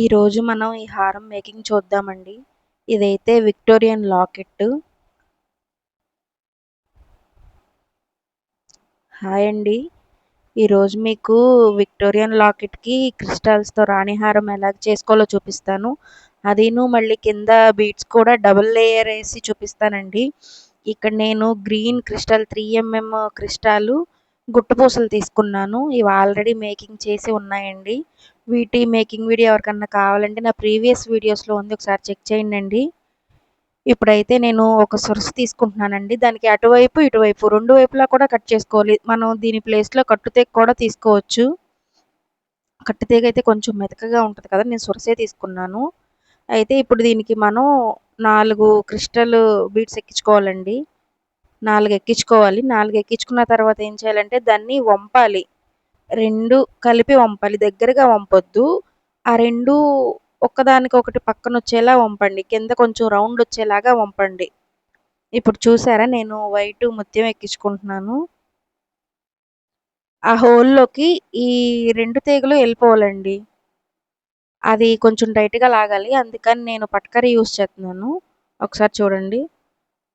ఈరోజు మనం ఈ హారం మేకింగ్ చూద్దామండి. ఇదైతే విక్టోరియన్ లాకెట్ హాయ్ అండి. ఈరోజు మీకు విక్టోరియన్ లాకెట్కి క్రిస్టల్స్తో రాణి హారం ఎలా చేసుకోవాలో చూపిస్తాను. అదిను మళ్ళీ కింద బీడ్స్ కూడా డబుల్ లేయర్ వేసి చూపిస్తానండి. ఇక్కడ నేను గ్రీన్ క్రిస్టల్ త్రీ ఎంఎం క్రిస్టాలు గుట్టుపూసలు తీసుకున్నాను. ఇవి ఆల్రెడీ మేకింగ్ చేసి ఉన్నాయండి. వీటి మేకింగ్ వీడియో ఎవరికన్నా కావాలంటే నా ప్రీవియస్ వీడియోస్లో ఉంది ఒకసారి చెక్ చేయండి ఇప్పుడైతే నేను ఒక సొరస తీసుకుంటున్నానండి. దానికి అటువైపు ఇటువైపు రెండు వైపులా కూడా కట్ చేసుకోవాలి. మనం దీని ప్లేస్లో కట్టుతేగ కూడా తీసుకోవచ్చు. కట్టుతేగ అయితే కొంచెం మెతకగా ఉంటుంది కదా నేను సొరసే తీసుకున్నాను. అయితే ఇప్పుడు దీనికి మనం నాలుగు క్రిస్టల్ బీట్స్ ఎక్కించుకోవాలండి. నాలుగు ఎక్కించుకోవాలి. నాలుగు ఎక్కించుకున్న తర్వాత ఏం చేయాలంటే దాన్ని వంపాలి. రెండు కలిపి వంపాలి. దగ్గరగా వంపొద్దు. ఆ రెండు ఒకదానికొకటి పక్కన వచ్చేలా వంపండి. కింద కొంచెం రౌండ్ వచ్చేలాగా వంపండి. ఇప్పుడు చూసారా? నేను వైట్ ముత్యం ఎక్కించుకుంటున్నాను. ఆ హోల్లోకి ఈ రెండు తీగలు వెళ్ళిపోవాలండి. అది కొంచెం టైట్గా లాగాలి. అందుకని నేను పట్కరీ యూస్ చేస్తున్నాను. ఒకసారి చూడండి.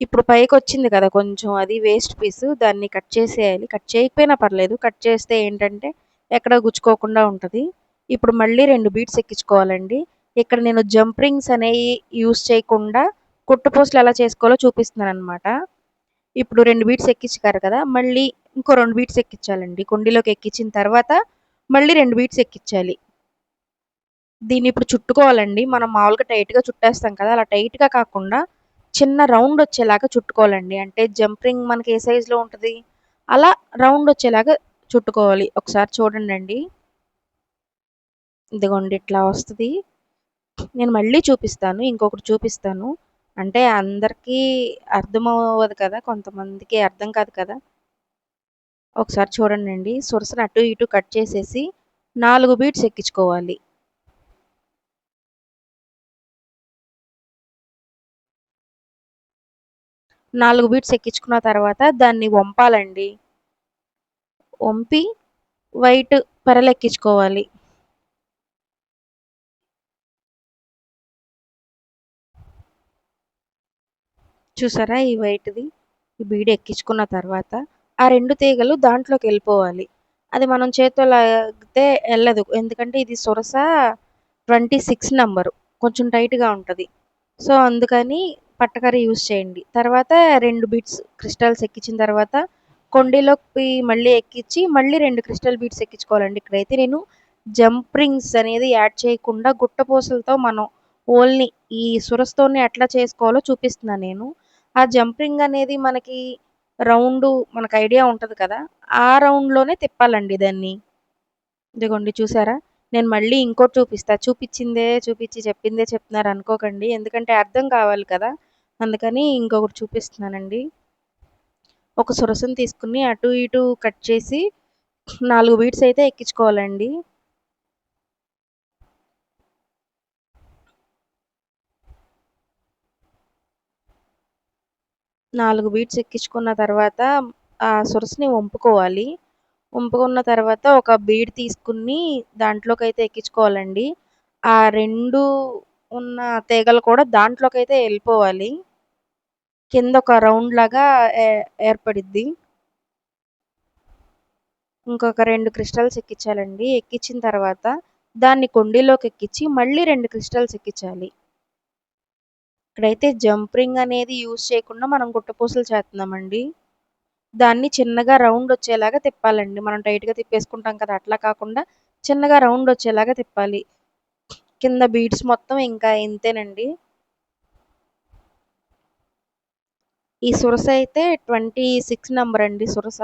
ఇప్పుడు పైకి వచ్చింది కదా కొంచెం అది వేస్ట్ పీస్ దాన్ని కట్ చేసేయాలి. కట్ చేయకపోయినా పర్లేదు. కట్ చేస్తే ఏంటంటే ఎక్కడ గుచ్చుకోకుండా ఉంటుంది. ఇప్పుడు మళ్ళీ రెండు బీట్స్ ఎక్కించుకోవాలండి. ఇక్కడ నేను జంప్ రింగ్స్ అనేవి యూస్ చేయకుండా కుట్టుపూసలు ఎలా చేసుకోవాలో చూపిస్తున్నాను అనమాట ఇప్పుడు రెండు బీట్స్ ఎక్కించారు కదా మళ్ళీ ఇంకో రెండు బీట్స్ ఎక్కించాలండి. కుండీలోకి ఎక్కించిన తర్వాత మళ్ళీ రెండు బీట్స్ ఎక్కించాలి. దీన్ని ఇప్పుడు చుట్టుకోవాలండి. మనం మామూలుగా టైట్గా చుట్టేస్తాం కదా అలా టైట్గా కాకుండా చిన్న రౌండ్ వచ్చేలాగా చుట్టుకోవాలండి. అంటే జంప్ రింగ్ మనకి ఏ సైజులో ఉంటుంది? అలా రౌండ్ వచ్చేలాగా చుట్టుకోవాలి. ఒకసారి చూడండి అండి ఇదిగోండి ఇట్లా వస్తుంది. నేను మళ్ళీ చూపిస్తాను. ఇంకొకటి చూపిస్తాను. అంటే అందరికీ అర్థం అవ్వదు కదా? కొంతమందికి అర్థం కాదు కదా? ఒకసారి చూడండి అండి సురసను అటు ఇటు కట్ చేసేసి నాలుగు బీట్స్ ఎక్కించుకోవాలి. నాలుగు బీట్స్ ఎక్కించుకున్న తర్వాత దాన్ని వంపాలండి. వంపి వైట్ పెరలెక్కించుకోవాలి చూసారా ఈ వైట్ది? ఈ బీడ్ ఎక్కించుకున్న తర్వాత ఆ రెండు తీగలు దాంట్లోకి వెళ్ళిపోవాలి. అది మనం చేతితో లాగితే వెళ్ళదు. ఎందుకంటే ఇది సొరస ట్వంటీ సిక్స్ నెంబరు. కొంచెం టైట్గా ఉంటుంది. సో అందుకని పట్టకర యూస్ చేయండి. తర్వాత రెండు బీట్స్ క్రిస్టల్స్ ఎక్కించిన తర్వాత కొండీలోకి మళ్ళీ ఎక్కించి మళ్ళీ రెండు క్రిస్టల్ బీట్స్ ఎక్కించుకోవాలండి. ఇక్కడైతే నేను జంప్ రింగ్స్ అనేది యాడ్ చేయకుండా గుట్టపూసలతో మనం ఓల్ని ఈ సురస్తోని ఎట్లా చేసుకోవాలో చూపిస్తున్నాను నేను. ఆ జంపింగ్ అనేది మనకి రౌండ్ మనకు ఐడియా ఉంటుంది కదా ఆ రౌండ్లోనే తిప్పాలండి దాన్ని. ఇదిగోండి చూసారా? నేను మళ్ళీ ఇంకోటి చూపిస్తా. చూపించిందే చూపించి చెప్పిందే చెప్తున్నారు అనుకోకండి. ఎందుకంటే అర్థం కావాలి కదా. అందుకని ఇంకొకటి చూపిస్తున్నానండి. ఒక సురసను తీసుకుని అటు ఇటు కట్ చేసి నాలుగు బీట్స్ అయితే ఎక్కించుకోవాలండి. నాలుగు బీట్స్ ఎక్కించుకున్న తర్వాత ఆ సురసని వంపుకోవాలి. వంపుకున్న తర్వాత ఒక బీడ్ తీసుకుని దాంట్లోకి అయితే ఎక్కించుకోవాలండి. ఆ రెండు ఉన్న తీగలు కూడా దాంట్లోకి అయితే వెళ్ళిపోవాలి. కింద ఒక రౌండ్ లాగా ఏర్పడిద్ది. ఇంకొక రెండు క్రిస్టల్స్ ఎక్కించాలండి. ఎక్కించిన తర్వాత దాన్ని కొండీలోకి ఎక్కించి మళ్ళీ రెండు క్రిస్టల్స్ ఎక్కించాలి. ఇక్కడైతే జంపరింగ్ అనేది యూజ్ చేయకుండా మనం గుట్టపూసలు చేస్తున్నామండి. దాన్ని చిన్నగా రౌండ్ వచ్చేలాగా తిప్పాలండి. మనం టైట్గా తిప్పేసుకుంటాం కదా అట్లా కాకుండా చిన్నగా రౌండ్ వచ్చేలాగా తిప్పాలి. కింద బీడ్స్ మొత్తం ఇంకా ఇంతేనండి. ఈ సురస అయితే ట్వంటీ సిక్స్ నెంబర్ అండి సురస.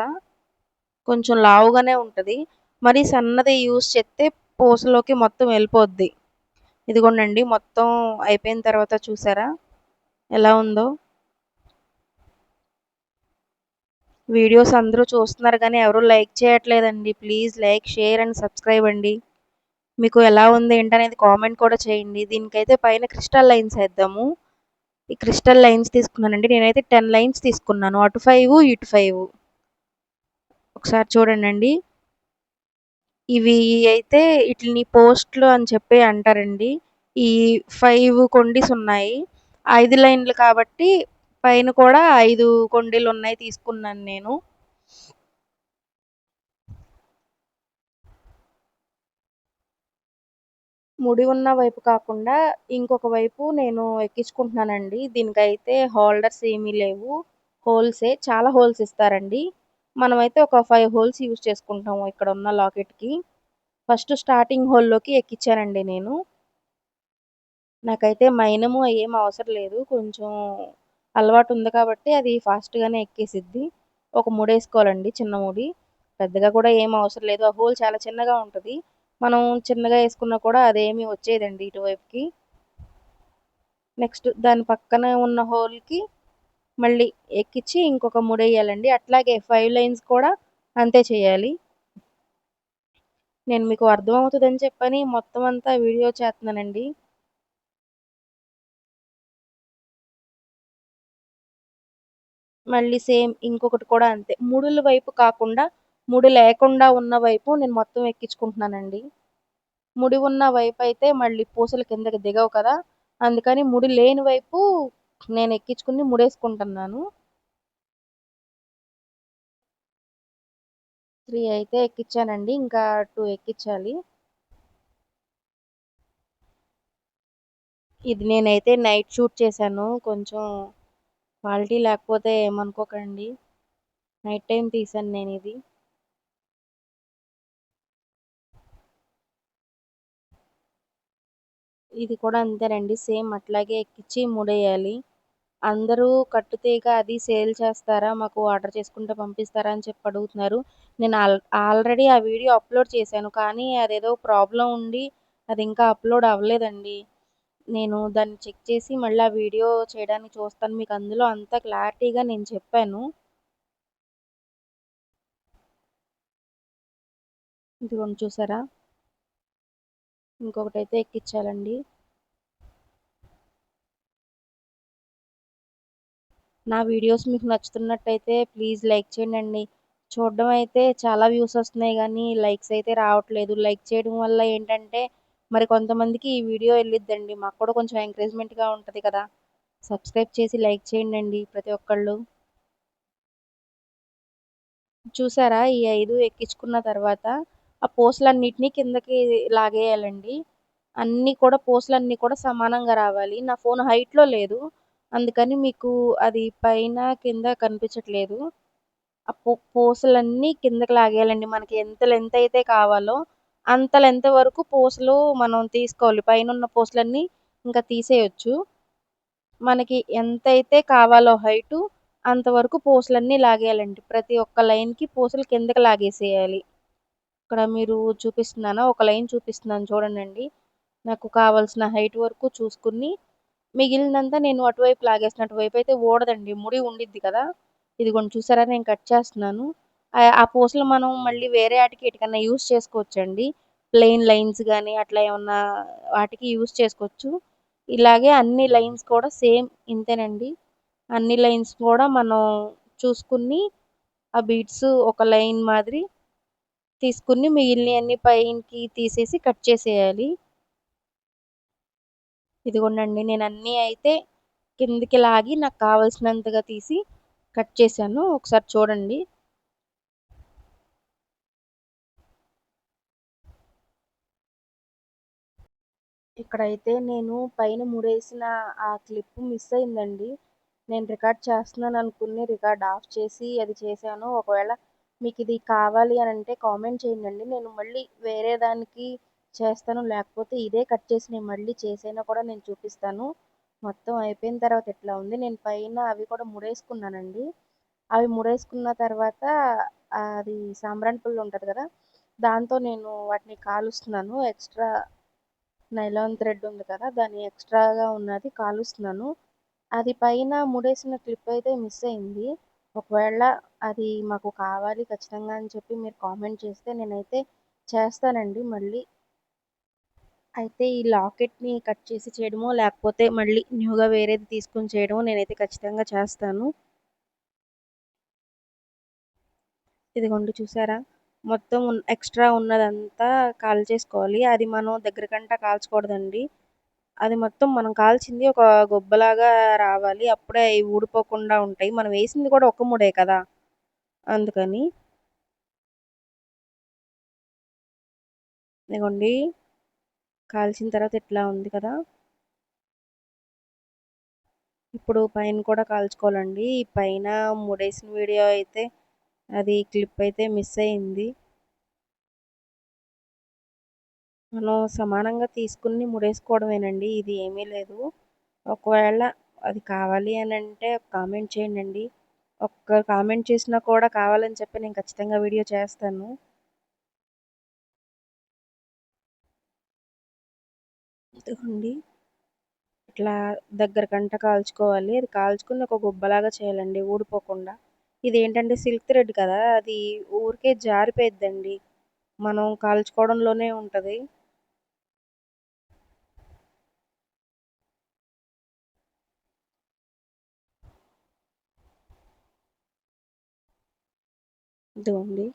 కొంచెం లావుగానే ఉంటుంది. మరి సన్నది యూస్ చేస్తే పూసలోకి మొత్తం వెళ్ళిపోద్ది. ఇదిగోండి మొత్తం అయిపోయిన తర్వాత చూసారా? ఎలా ఉందో? వీడియోస్ అందరూ చూస్తున్నారు కానీ ఎవరు లైక్ చేయట్లేదండి. Please like share and subscribe అండి. మీకు ఎలా ఉంది ఏంటనేది కామెంట్ కూడా చేయండి. దీనికైతే పైన క్రిస్టల్ లైన్స్ వేద్దాము. ఈ క్రిస్టల్ లైన్స్ తీసుకున్నానండి. నేనైతే టెన్ లైన్స్ తీసుకున్నాను. అటు ఫైవ్ ఇటు ఫైవ్ ఒకసారి చూడండి ఇవి అయితే వీటిని పోస్ట్లు అని చెప్పి అంటారండి. ఈ ఫైవ్ కొండీస్ ఉన్నాయి. ఐదు లైన్లు కాబట్టి పైన కూడా ఐదు కొండీలు ఉన్నాయి తీసుకున్నాను నేను. ముడి ఉన్న వైపు కాకుండా ఇంకొక వైపు నేను ఎక్కించుకుంటున్నానండి. దీనికైతే హోల్డర్స్ ఏమీ లేవు. హోల్సే చాలా హోల్స్ ఇస్తారండి. మనమైతే ఒక ఫైవ్ హోల్స్ యూజ్ చేసుకుంటాము ఇక్కడ ఉన్న లాకెట్కి. ఫస్ట్ స్టార్టింగ్ హోల్లోకి ఎక్కించానండి నేను. నాకైతే మైనము ఏం అవసరం లేదు. కొంచెం అలవాటు ఉంది కాబట్టి అది ఫాస్ట్గానే ఎక్కేసిద్ది. ఒక ముడి వేసుకోవాలండి చిన్న ముడి. పెద్దగా కూడా ఏం అవసరం లేదు. ఆ హోల్ చాలా చిన్నగా ఉంటుంది. మనం చిన్నగా వేసుకున్నా కూడా అదేమి వచ్చేదండి ఇటువైపుకి. నెక్స్ట్ దాని పక్కన ఉన్న హోల్కి మళ్ళీ ఎక్కించి ఇంకొక మూడు వేయాలండి. అట్లాగే ఫైవ్ లైన్స్ కూడా అంతే చేయాలి. నేను మీకు అర్థమవుతుందని చెప్పని మొత్తం అంతా వీడియో చేస్తున్నానండి. మళ్ళీ సేమ్ ఇంకొకటి కూడా అంతే. ముడుల వైపు కాకుండా ముడి లేకుండా ఉన్న వైపు నేను మొత్తం ఎక్కించుకుంటున్నానండి. ముడి ఉన్న వైపు అయితే మళ్ళీ పూసలు కిందకి దిగవు కదా. అందుకని ముడి లేని వైపు నేను ఎక్కించుకుని ముడేసుకుంటున్నాను. త్రీ అయితే ఎక్కించానండి. ఇంకా టూ ఎక్కించాలి. ఇది నేనైతే నైట్ షూట్ చేశాను. కొంచెం క్వాలిటీ లేకపోతే ఏమనుకోకండి. నైట్ టైం తీసాను నేను ఇది. ఇది కూడా అంతేనండి సేమ్ అట్లాగే ఎక్కించి ముడేయాలి. అందరూ కట్టుతీగ అది సేల్ చేస్తారా మాకు ఆర్డర్ చేసుకుంటే పంపిస్తారా అని చెప్పి అడుగుతున్నారు. నేను ఆల్ ఆల్రెడీ ఆ వీడియో అప్లోడ్ చేశాను కానీ అదేదో ప్రాబ్లం ఉండి అది ఇంకా అప్లోడ్ అవ్వలేదండి. నేను దాన్ని చెక్ చేసి మళ్ళీ ఆ వీడియో చేయడానికి చూస్తాను. మీకు అందులో అంత క్లారిటీగా నేను చెప్పాను. ఇదిగోండి చూసారా? ఇంకొకటి అయితే ఎక్కించాలండి నా వీడియోస్ మీకు నచ్చుతున్నట్టయితే ప్లీజ్ లైక్ చేయండి చూడడం అయితే చాలా వ్యూస్ వస్తున్నాయి కానీ లైక్స్ అయితే రావట్లేదు. లైక్ చేయడం వల్ల ఏంటంటే మరి కొంతమందికి ఈ వీడియో వెళ్ళిద్దండి. మాకు కూడా కొంచెం ఎంకరేజ్మెంట్గా ఉంటుంది కదా. సబ్స్క్రైబ్ చేసి లైక్ చేయండి ప్రతి ఒక్కళ్ళు. చూసారా? ఈ ఐదు ఎక్కించుకున్న తర్వాత ఆ పూసలన్నిటినీ కిందకి లాగేయాలండి. అన్నీ కూడా పూసలన్నీ కూడా సమానంగా రావాలి. నా ఫోన్ హైట్లో లేదు. అందుకని మీకు అది పైన కింద కనిపించట్లేదు. ఆ పూ పూసలన్నీ కిందకి లాగేయాలండి. మనకి ఎంత లెంత్ అయితే కావాలో అంత లెంత్ వరకు పూసలు మనం తీసుకోవాలి. పైన ఉన్న పూసలన్నీ ఇంకా తీసేయొచ్చు. మనకి ఎంతైతే కావాలో హైటు అంతవరకు పూసలన్నీ లాగేయాలండి. ప్రతి ఒక్క లైన్కి పూసలు కిందకి లాగేసేయాలి. ఇక్కడ మీరు చూపిస్తున్నాను? ఒక లైన్ చూపిస్తున్నాను చూడండి నాకు కావాల్సిన హైట్ వరకు చూసుకుని మిగిలినంతా నేను అటువైపు లాగేసిన అటువైపు అయితే ఓడదండి. ముడి ఉండిద్ది కదా. ఇదిగోండి చూసారా? నేను కట్ చేస్తున్నాను. ఆ పూసలు మనం మళ్ళీ వేరే వాటికి ఎటుకన్నా యూస్ చేసుకోవచ్చండి. ప్లెయిన్ లైన్స్ కానీ అట్లా ఏమన్నా వాటికి యూస్ చేసుకోవచ్చు. ఇలాగే అన్ని లైన్స్ కూడా సేమ్ ఇంతేనండి. అన్ని లైన్స్ కూడా మనం చూసుకుని ఆ బీట్స్ ఒక లైన్ మాదిరి తీసుకుని మిగిలిన అన్ని పైకి తీసేసి కట్ చేసేయాలి. ఇదిగోండి నేను అన్నీ అయితే కిందికి లాగి నాకు కావలసినంతగా తీసి కట్ చేశాను. ఒకసారి చూడండి. ఇక్కడైతే నేను పైన ముడేసిన ఆ క్లిప్ మిస్ అయిందండి. నేను రికార్డ్ చేస్తున్నాను అనుకుని రికార్డ్ ఆఫ్ చేసి అది చేశాను. ఒకవేళ మీకు ఇది కావాలి అని అంటే కామెంట్ చేయండి నేను మళ్ళీ వేరే దానికి చేస్తాను. లేకపోతే ఇదే కట్ చేసి నేను మళ్ళీ చేసైనా కూడా నేను చూపిస్తాను. మొత్తం అయిపోయిన తర్వాత ఎట్లా ఉంది? నేను పైన అవి కూడా ముడేసుకున్నానండి. అవి ముడేసుకున్న తర్వాత అది సాంబ్రాన్ పుల్లు ఉంటుంది కదా దాంతో నేను వాటిని కాలుస్తున్నాను. ఎక్స్ట్రా నైలాన్ థ్రెడ్ ఉంది కదా దాన్ని ఎక్స్ట్రాగా ఉన్నది కాలుస్తున్నాను. అది పైన ముడేసిన క్లిప్ అయితే మిస్ అయింది. ఒకవేళ అది మాకు కావాలి ఖచ్చితంగా అని చెప్పి మీరు కామెంట్ చేస్తే నేనైతే చేస్తానండి మళ్ళీ. అయితే ఈ లాకెట్ని కట్ చేసి చేయడమో లేకపోతే మళ్ళీ న్యూగా వేరేది తీసుకొని చేయడమో నేనైతే ఖచ్చితంగా చేస్తాను. ఇదిగోండి చూసారా? మొత్తం ఎక్స్ట్రా ఉన్నదంతా కాల్చేసుకోవాలి అది మనం దగ్గరకంట కాల్చకూడదండి. అది మొత్తం మనం కాల్చింది ఒక గొబ్బలాగా రావాలి. అప్పుడే అవి ఊడిపోకుండా ఉంటాయి. మనం వేసింది కూడా ఒక ముడే కదా? అందుకని ఇదిగోండి కాల్చిన తర్వాత ఇట్లా ఉంది కదా. ఇప్పుడు పైన కూడా కాల్చుకోవాలండి. ఈ పైన ముడేసిన వీడియో అయితే అది క్లిప్ అయితే మిస్ అయింది. మనం సమానంగా తీసుకుని ముడేసుకోవడమేనండి ఇది ఏమీ లేదు. ఒకవేళ అది కావాలి అని అంటే కామెంట్ చేయండి ఒక్క కామెంట్ చేసినా కూడా కావాలని చెప్పి నేను ఖచ్చితంగా వీడియో చేస్తాను. ఇదిగోండి. ఇట్లా దగ్గర కంట కాల్చుకోవాలి. అది కాల్చుకుని ఒక గుబ్బలాగా చేయాలండి ఊడిపోకుండా. ఇది ఏంటంటే సిల్క్ థ్రెడ్ కదా అది ఊరికే జారిపోయిద్దండి. మనం కాల్చుకోవడంలోనే ఉంటుంది. ఇదిగోండి.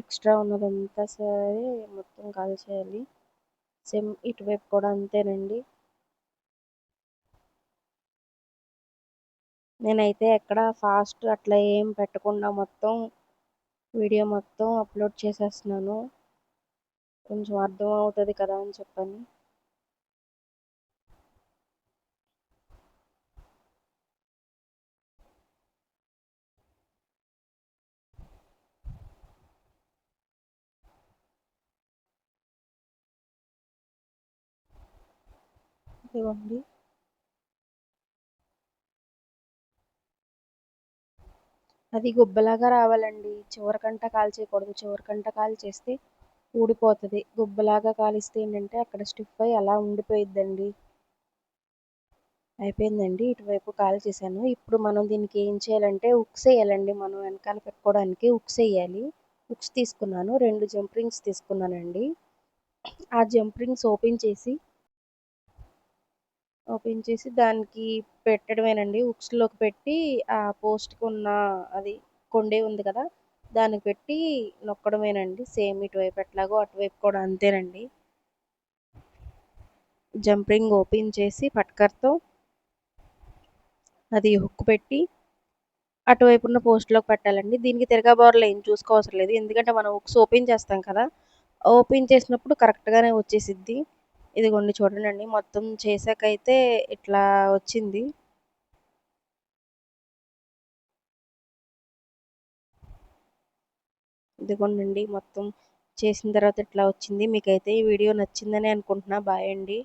ఎక్స్ట్రా ఉన్నదంతా సరే మొత్తం కాల్చేయాలి. సేమ్ ఇటువైపు కూడా అంతేనండి. నేనైతే ఎక్కడ ఫాస్ట్ అట్లా ఏం పెట్టకుండా మొత్తం వీడియో మొత్తం అప్లోడ్ చేసేస్తున్నాను. కొంచెం అర్థం అవుతుంది కదా అని చెప్పని. ఇవ్వండి. అది గుబ్బలాగా రావాలండి. చివరికంట కాల్చేయకూడదు. చివరికంట కాల్చేస్తే ఊడిపోతుంది. గుబ్బలాగా కాలిస్తే ఏంటంటే అక్కడ స్టిఫ్ అయ్యి అలా ఉండిపోయిద్దండి. అయిపోయిందండి. ఇటువైపు కాల్ చేశాను. ఇప్పుడు మనం దీనికి ఏం చేయాలంటే ఉక్స్ వేయాలండి. మనం వెనకాల పెట్టుకోవడానికి ఉక్స్ వేయాలి. ఉక్స్ తీసుకున్నాను. రెండు జంప్ రింగ్స్ తీసుకున్నానండి. ఆ జంప్ రింగ్స్ ఓపెన్ చేసి ఓపెన్ చేసి దానికి పెట్టడమేనండి. ఉక్స్లోకి పెట్టి ఆ పోస్ట్కి ఉన్న అది కొండే ఉంది కదా దానికి పెట్టి నొక్కడమేనండి. సేమ్ ఇటువైపు ఎట్లాగో అటువైపు కూడా అంతేనండి. జంపింగ్ ఓపెన్ చేసి పట్కర్తో అది హుక్ పెట్టి అటువైపు ఉన్న పోస్ట్లోకి పెట్టాలండి. దీనికి తిరగా బోర్లు ఏం చూసుకోవసరం లేదు. ఎందుకంటే మనం హుక్స్ ఓపెన్ చేస్తాం కదా ఓపెన్ చేసినప్పుడు కరెక్ట్గానే వచ్చేసిద్ది. ఇదిగోండి చూడండి మొత్తం చేసాకైతే ఇట్లా వచ్చింది. ఇదిగోండి మొత్తం చేసిన తర్వాత ఇట్లా వచ్చింది. మీకైతే ఈ వీడియో నచ్చిందని అనుకుంటున్నా. బాయ్ అండి.